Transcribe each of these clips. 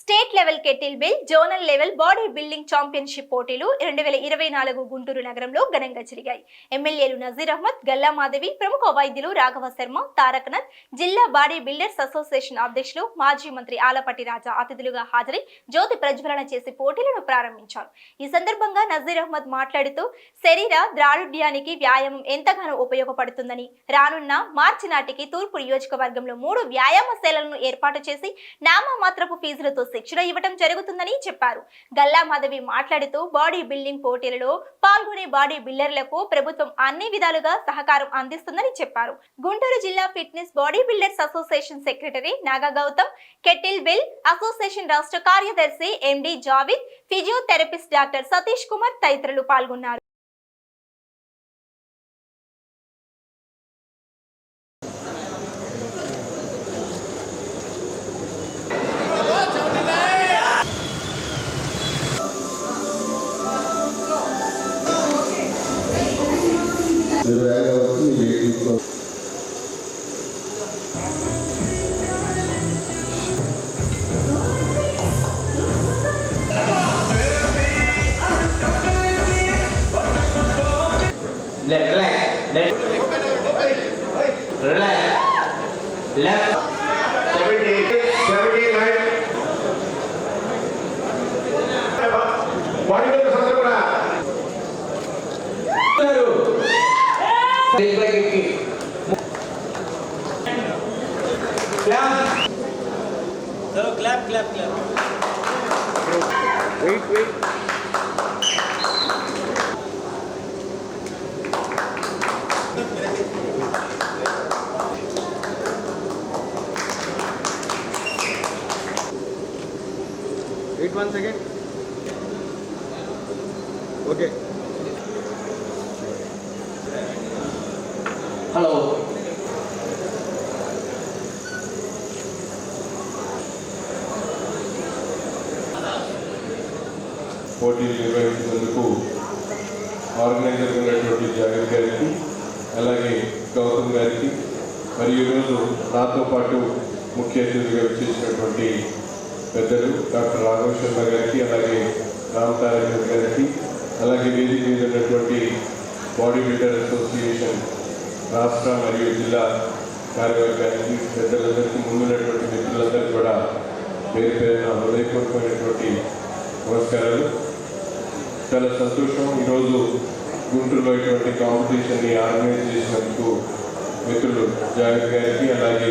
State level kettle bell zonal level body building championship పోటీలు రెండు వేల ఇరవై నాలుగు గుంటూరు నగరంలో ఘనంగా జరిగాయి. ఎమ్మెల్యేలు నజీర్ అహ్మద్ గల్లా మాధవి ప్రముఖ వైద్యులు రాఘవ శర్మ తారకనాథ్ జిల్లా బాడీ బిల్డర్స్ అసోసియేషన్ అధ్యక్షులు మాజీ మంత్రి ఆలపాటి రాజా అతిథులుగా హాజరై జ్యోతి ప్రజ్వలన చేసి పోటీలను ప్రారంభించారు. ఈ సందర్భంగా నజీర్ అహ్మద్ మాట్లాడుతూ శరీర ద్రాఢ్యానికి వ్యాయామం ఎంతగానో ఉపయోగపడుతుందని రానున్న మార్చి నాటికి తూర్పు నియోజకవర్గంలో మూడు వ్యాయామశాలలను ఏర్పాటు చేసి నామమాత్రపు ఫీజులతో శిక్షణ ఇవ్వటం జరుగుతుందని చెప్పారు. గల్లా మాధవి మాట్లాడుతూ బాడీ బిల్డింగ్ పోటీలలో పాల్గొనే బాడీ బిల్డర్లకు ప్రభుత్వం అన్ని విధాలుగా సహకారం అందిస్తుందని చెప్పారు. గుంటూరు జిల్లా fitness body builders association secretary Naga Gautam kettle bell association రాష్ట్ర కార్యదర్శి MD Javid physiotherapist doctor Satish Kumar తదితరులు పాల్గొన్నారు. ನಿರ್ವಹಣೆ Relax. Left. 78. Clap. So clap, clap, clap. Wait, wait. Wait one second. Okay. Hello. పోటీలు నిర్వహించినందుకు ఆర్గనైజర్ ఉన్నటువంటి jogger గారికి అలాగే గౌతమ్ గారికి మరియు ఈరోజు నాతో పాటు ముఖ్య అతిథిగా వచ్చేసినటువంటి పెద్దలు డాక్టర్ రాఘవ శర్మ గారికి అలాగే రామ్ తారక్ గారికి అలాగే వేదిక మీద ఉన్నటువంటి బాడీ బిల్డర్ అసోసియేషన్ రాష్ట్ర మరియు జిల్లా కార్యవర్గానికి పెద్దలందరికీ ముందున్నటువంటి మిత్రులందరికీ కూడా పేరు పేరున హృదయపూర్వకమైనటువంటి నమస్కారాలు. చాలా సంతోషం. ఈరోజు గుంటూరులో ఇటువంటి కాంపిటీషన్ని ఆర్గనైజ్ చేసినందుకు మిత్రులు జాగ్రత్త గారికి అలాగే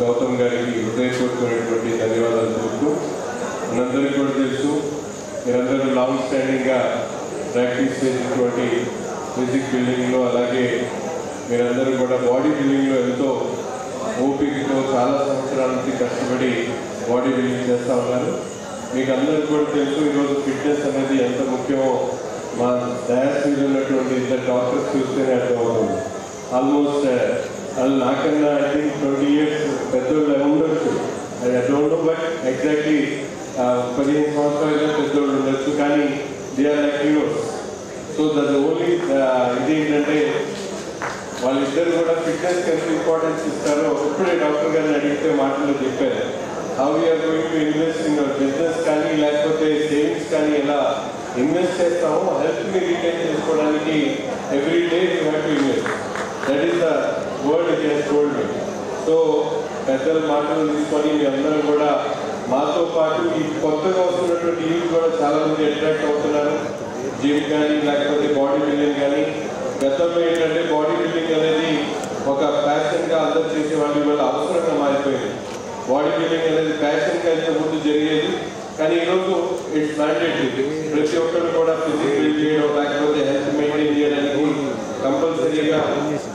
గౌతమ్ గారికి హృదయపూర్వకమైనటువంటి ధన్యవాదాలు తెలుపుతూ మనందరికీ కూడా తెలుసు మీరందరూ లాంగ్ స్టాండింగ్గా ప్రాక్టీస్ చేసినటువంటి ఫిజిక్ బిల్డింగ్లో అలాగే మీరందరూ కూడా బాడీ బిల్డింగ్లో ఎంతో ఓపికతో చాలా సంవత్సరాల నుంచి కష్టపడి బాడీ బిల్డింగ్ చేస్తూ ఉన్నారు. మీకు అందరికీ కూడా తెలుసు ఈరోజు ఫిట్నెస్ అనేది ఎంత ముఖ్యమో. మా డయాస్ మీద ఉన్నటువంటి ఇద్దరు డాక్టర్స్ చూస్తేనే అర్థమవుతుంది. ఆల్మోస్ట్ uh, వాళ్ళు నాకన్నా ఐ థింక్ ట్వంటీ ఇయర్స్ పెద్దోళ్ళు ఉండొచ్చు I don't know but exactly పదిహేను సంవత్సరాలు పెద్దోళ్ళు ఉండొచ్చు. కానీ they are like heroes so that ఇదేంటంటే ఏంటంటే వాళ్ళిద్దరు కూడా ఫిట్నెస్ ఎంత ఇంపార్టెన్స్ ఇస్తారో ఇప్పుడే డాక్టర్ గారిని అడిగితే మాటల్లో చెప్పారు. How you're going to invest in business కానీ లేకపోతే సేవింగ్స్ కానీ ఎలా ఇన్వెస్ట్ చేస్తామో హెల్త్ని రిటైన్ చేసుకోవడానికి every day you have to invest that is the word it is so పెద్దల మాటలు తీసుకొని మీ అందరూ కూడా మాతో పాటు ఈ కొత్తగా వస్తున్నటువంటి టీవీ కూడా చాలా మంది అట్రాక్ట్ అవుతున్నారు. జిమ్ కానీ లేకపోతే బాడీ బిల్డింగ్ కానీ గతంలో ఏంటంటే బాడీ బిల్డింగ్ అనేది ఒక ప్యాషన్గా అందరు చేసే వాళ్ళ వల్ల అవసరంగా మారిపోయింది. బాడీ బిల్డింగ్ అనేది ప్యాషన్గా ఇంత ముందు జరిగేది కానీ ఈరోజు ఇట్స్ మ్యాండేటరీ ప్రతి ఒక్కరు కూడా ఫిజిక్ బిల్డ్ చేయడం లేకపోతే హెల్త్ మెయింటైన్ చేయడానికి కంపల్సరీగా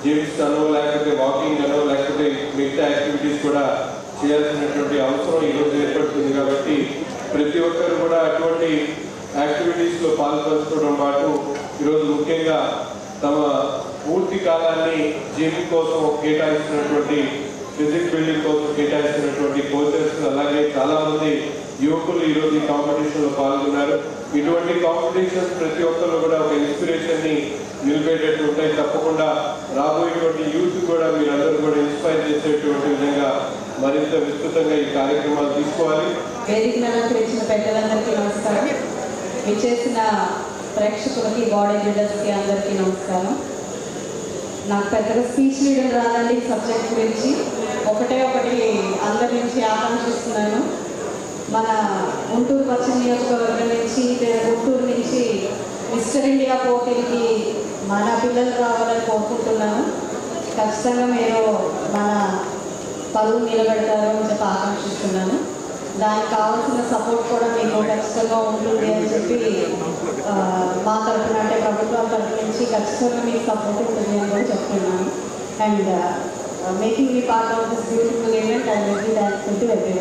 జిమ్స్ అనో లేకపోతే వాకింగ్ అనో లేకపోతే మిగతా యాక్టివిటీస్ కూడా చేయాల్సినటువంటి అవసరం ఈరోజు ఏర్పడుతుంది కాబట్టి ప్రతి ఒక్కరు కూడా అటువంటి యాక్టివిటీస్లో పాల్పంచుకోవడం పాటు ఈరోజు ముఖ్యంగా తమ పూర్తి కాలాన్ని జిమ్ కోసం కేటాయిస్తున్నటువంటి ఫిజిక్ బిల్డింగ్ కోసం కేటాయిస్తున్నటువంటి కోచెస్ అలాగే చాలామంది యువకులు ఈరోజు ఈ కాంపిటీషన్లో పాల్గొన్నారు. ఇటువంటి కాంపిటీషన్స్ ప్రతి ఒక్కరు కూడా ఒక ఇన్స్పిరేషన్ని నిలిపేటట్టు ఉంటాయి. తప్పకుండా రాబోయేటువంటి యూత్ కూడా మీరందరూ కూడా ఇన్స్పైర్ చేసేటువంటి విధంగా మరింత విస్తృతంగా ఈ కార్యక్రమాలు తీసుకోవాలి. వేదిక పెద్దలందరికీ విచ్చేసిన ప్రేక్షకులకి బాడీ బిల్డర్స్కి అందరికీ నమస్కారం. నాకు పెద్దగా స్పీచ్ రీడర్ రాదండి సబ్జెక్ట్ గురించి. ఒకటే ఒకటి అందరి నుంచి ఆకాంక్షిస్తున్నాను. మన గుంటూరు పశ్చిమ నియోజకవర్గం నుంచి లేదా గుంటూరు నుంచి మిస్టర్ ఇండియా పోటీకి మన పిల్లలు రావాలని కోరుకుంటున్నాను. ఖచ్చితంగా మీరు మన పరువు నిలబెడతారు అని చెప్పి ఆకాంక్షిస్తున్నాను. దానికి కావాల్సిన సపోర్ట్ కూడా మీకు ఖచ్చితంగా ఉంటుంది అని చెప్పి మా తరఫున అంటే ప్రభుత్వం తరఫు నుంచి ఖచ్చితంగా మీకు సపోర్ట్ ఉంటుంది అని కూడా చెప్తున్నాను. And making me part of this beautiful event and very thankful to every